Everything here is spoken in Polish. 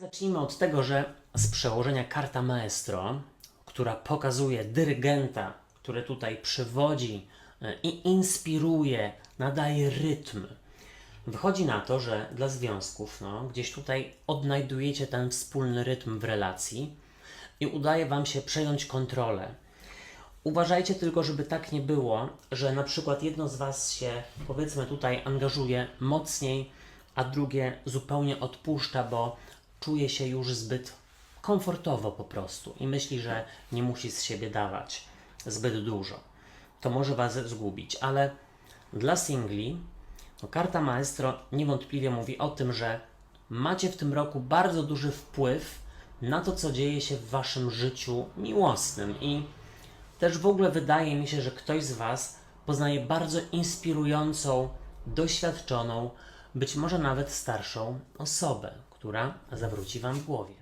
Zacznijmy od tego, że z przełożenia karta maestro, która pokazuje dyrygenta, który tutaj przywodzi e, i inspiruje, nadaje rytm. Wychodzi na to, że dla związków no, gdzieś tutaj odnajdujecie ten wspólny rytm w relacji i udaje Wam się przejąć kontrolę. Uważajcie tylko, żeby tak nie było, że na przykład jedno z Was się, powiedzmy, tutaj angażuje mocniej, a drugie zupełnie odpuszcza, bo czuje się już zbyt komfortowo po prostu i myśli, że nie musi z siebie dawać zbyt dużo. To może Was zgubić, ale dla singli no, karta maestro niewątpliwie mówi o tym, że macie w tym roku bardzo duży wpływ na to, co dzieje się w Waszym życiu miłosnym i też w ogóle wydaje mi się, że ktoś z Was poznaje bardzo inspirującą, doświadczoną, być może nawet starszą osobę, która zawróci Wam w głowie.